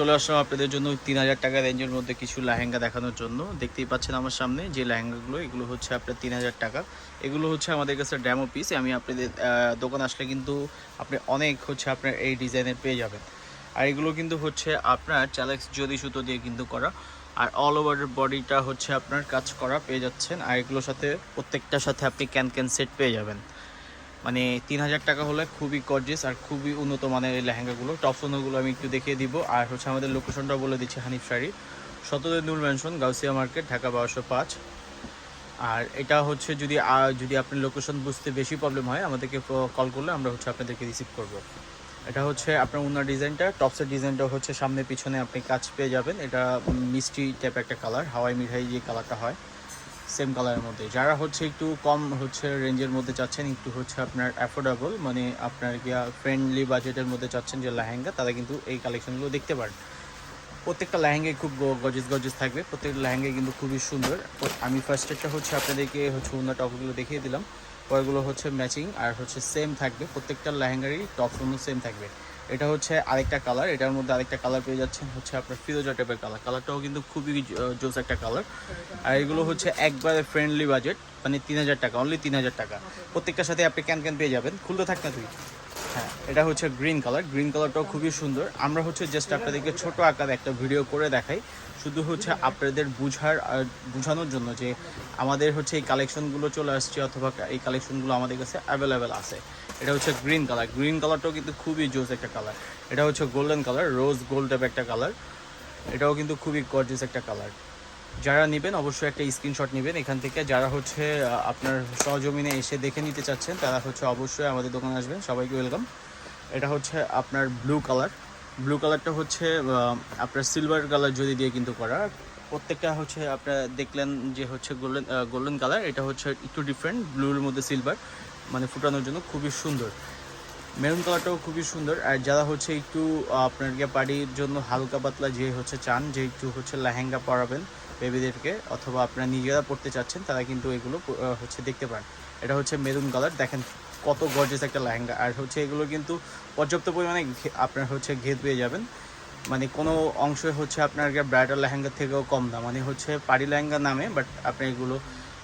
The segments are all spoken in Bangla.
চলে আসলাম আপনাদের জন্য তিন হাজার টাকা রেঞ্জের মধ্যে কিছু লেহেঙ্গা দেখানোর জন্য। দেখতেই পাচ্ছেন আমার সামনে যে লেহেঙ্গাগুলো, এগুলো হচ্ছে আপনার তিন হাজার টাকা। এগুলো হচ্ছে আমাদের কাছে ড্যামো পিস আমি আপনাদের দোকান আসলে কিন্তু আপনি অনেক হচ্ছে আপনার এই ডিজাইনের পেয়ে যাবেন। আর এগুলো কিন্তু হচ্ছে আপনার চ্যালেক্স জদি সুতো দিয়ে কিন্তু করা। আর অল ওভার বডিটা হচ্ছে আপনার কাজ করা পেয়ে যাচ্ছেন। আর এগুলোর সাথে প্রত্যেকটার সাথে আপনি ক্যান ক্যান সেট পেয়ে যাবেন। মানে তিন হাজার টাকা হলে খুবই গর্জিয়াস আর খুবই উন্নত মানের এই লেহেঙ্গাগুলো। টপ সোনোগুলো আমি একটু দেখিয়ে দিব। আর হচ্ছে আমাদের লোকেশনটা বলে দিচ্ছি হানিফ শাড়ি। সতদের নূর ম্যানশন গাউসিয়া মার্কেট ঢাকা বারোশো পাঁচ। আর এটা হচ্ছে যদি যদি আপনার লোকেশন বুঝতে বেশি প্রবলেম হয়, আমাদেরকে কল করলে আমরা হচ্ছে আপনাদেরকে রিসিভ করব। এটা হচ্ছে আপনার উনার ডিজাইনটা। টপসের ডিজাইনটা হচ্ছে সামনে পিছনে আপনি কাজ পেয়ে যাবেন। এটা মিষ্টি টাইপ একটা কালার হাওয়াই মিঠাই যে কালারটা হয়। সেম কালারের মধ্যে। যারা হচ্ছে একটু কম হচ্ছে রেঞ্জের মধ্যে চাচ্ছেন, একটু হচ্ছে আপনার অ্যাফোর্ডেবল মানে আপনার গিয়া ফ্রেন্ডলি বাজেটের মধ্যে চাচ্ছেন যে লেহেঙ্গা, তারা কিন্তু এই কালেকশনগুলো দেখতে পারেন। প্রত্যেকটা লেহেঙ্গাই খুব গজেস গজেস থাকবে। প্রত্যেকটা লেহেঙ্গাই কিন্তু খুবই সুন্দর। আমি ফার্স্টেরটা হচ্ছে আপনাদেরকে হচ্ছে অন্য টপগুলো দেখিয়ে দিলাম। পরেগুলো হচ্ছে ম্যাচিং আর হচ্ছে সেম থাকবে। প্রত্যেকটা লেহেঙ্গারই টপ সেম থাকবে। এটা হচ্ছে আরেকটা কালার এটার মধ্যে আরেকটা কালার পেয়ে যাচ্ছেন হচ্ছে আপনার ফিরোজা টাইপের কালার কালারটাও কিন্তু খুবই জোস একটা কালার আর এগুলো হচ্ছে একবারে ফ্রেন্ডলি বাজেট মানে তিন হাজার টাকা অনলি তিন হাজার টাকা। প্রত্যেকটার সাথে আপনি ক্যান ক্যান পেয়ে যাবেন, খুলতে থাক না তুই। হ্যাঁ এটা হচ্ছে গ্রিন কালার গ্রিন কালারটাও খুবই সুন্দর। আমরা হচ্ছে জাস্ট আপনাদেরকে ছোট আকার একটা ভিডিও করে দেখাই। শুধু হচ্ছে আপনাদের বুঝার, আর বোঝানোর জন্য যে আমাদের হচ্ছে এই কালেকশনগুলো চলে আসছে অথবা এই কালেকশনগুলো আমাদের কাছে অ্যাভেলেবেল আছে। এটা হচ্ছে গ্রিন কালার গ্রিন কালারটাও কিন্তু খুবই জোস একটা কালার এটা হচ্ছে golden colour rose gold type একটা কালার এটাও কিন্তু খুবই গর্জিয়াস একটা কালার যারা নেবেন অবশ্যই একটা স্ক্রিনশট নেবেন। এখান থেকে যারা হচ্ছে আপনার সহজমিনে এসে দেখে নিতে চাচ্ছেন, তারা হচ্ছে অবশ্যই আমাদের দোকানে আসবেন। সবাইকে ওয়েলকাম এটা হচ্ছে আপনার ব্লু কালার ব্লু কালারটা হচ্ছে আপনার সিলভার কালার যদি দিয়ে কিন্তু করা, প্রত্যেকটা হচ্ছে আপনার দেখলেন যে হচ্ছে গোল্ডেন গোল্ডেন কালার এটা হচ্ছে একটু ডিফারেন্ট ব্লুর মধ্যে সিলভার মানে ফুটানোর জন্য খুবই সুন্দর। মেরুন কালারটাও খুবই সুন্দর, আর যারা হচ্ছে একটু আপনার বাড়ির জন্য হালকা পাতলা যে হচ্ছে চান, যে একটু হচ্ছে লেহেঙ্গা পরাবেন বেবিদেরকে অথবা আপনারা নিজেরা পড়তে চাচ্ছেন, তারা কিন্তু এগুলো হচ্ছে দেখতে পারেন। এটা হচ্ছে মেরুন কালার দেখেন কত গর্জেস একটা লেহেঙ্গা। আর হচ্ছে এগুলো কিন্তু পর্যাপ্ত পরিমাণে আপনার হচ্ছে ঘেদ পেয়ে যাবেন। মানে কোনো অংশ হচ্ছে আপনার ব্রাইডাল লেহেঙ্গার থেকেও কম দাম মানে হচ্ছে পাড়ি লেহেঙ্গা নামে বাট আপনি এগুলো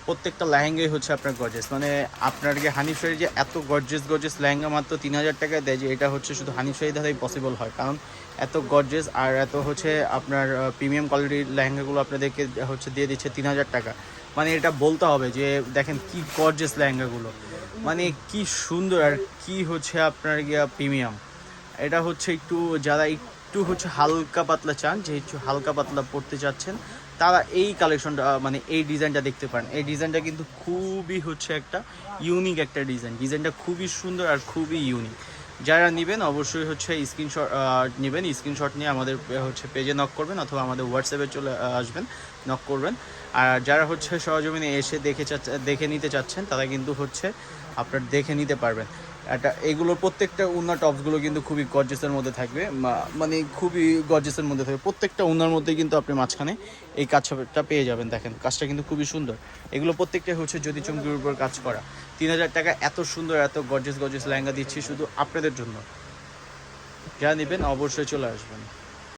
প্রত্যেকটা লেহেঙ্গাই হচ্ছে আপনার গর্জেস মানে আপনার কি হানিফ শাড়ি যে এত গর্জেস গর্জেস লেহেঙ্গা মাত্র তিন হাজার টাকায় দেয় যে এটা হচ্ছে শুধু হানিফ শাড়ি দ্বারাই পসিবল হয়। কারণ এত গর্জেস আর এত হচ্ছে আপনার প্রিমিয়াম কোয়ালিটির লেহেঙ্গাগুলো আপনাদেরকে হচ্ছে দিয়ে দিচ্ছে তিন হাজার টাকা। মানে এটা বলতে হবে যে দেখেন কি গর্জেস লেহেঙ্গাগুলো। মানে কি সুন্দর আর কি হচ্ছে আপনার গিয়া প্রিমিয়াম এটা হচ্ছে একটু যারা একটু হচ্ছে হালকা পাতলা চান, যে একটু হালকা পাতলা পড়তে চাচ্ছেন তারা এই কালেকশনটা মানে এই ডিজাইনটা দেখতে পারেন। এই ডিজাইনটা কিন্তু খুবই হচ্ছে একটা ইউনিক একটা ডিজাইন ডিজাইনটা খুবই সুন্দর আর খুবই ইউনিক যারা নেবেন অবশ্যই হচ্ছে স্ক্রিনশট নেবেন। স্ক্রিনশট নিয়ে আমাদের হচ্ছে পেজে নক করবেন অথবা আমাদের হোয়াটসঅ্যাপে চলে আসবেন নক করবেন। আর যারা হচ্ছে সরজমিনে এসে দেখে দেখে নিতে চাচ্ছেন, তারা কিন্তু হচ্ছে আপনার দেখে নিতে পারবেন। একটা এগুলোর প্রত্যেকটা উন্না টপসগুলো কিন্তু খুবই গর্জেসের মধ্যে থাকবে। মানে খুবই গর্জেসের মধ্যে থাকবে। প্রত্যেকটা উন্নার মধ্যে কিন্তু আপনি মাঝখানে এই কাজটা পেয়ে যাবেন, দেখেন। কাজটা কিন্তু খুবই সুন্দর। এগুলো প্রত্যেকটা হচ্ছে যদি চুমকির উপর কাজ করা। তিন হাজার টাকা এত সুন্দর, এত গর্জেস গর্জেস লেহেঙ্গা দিচ্ছি শুধু আপনাদের জন্য। যা নেবেন অবশ্যই চলে আসবেন।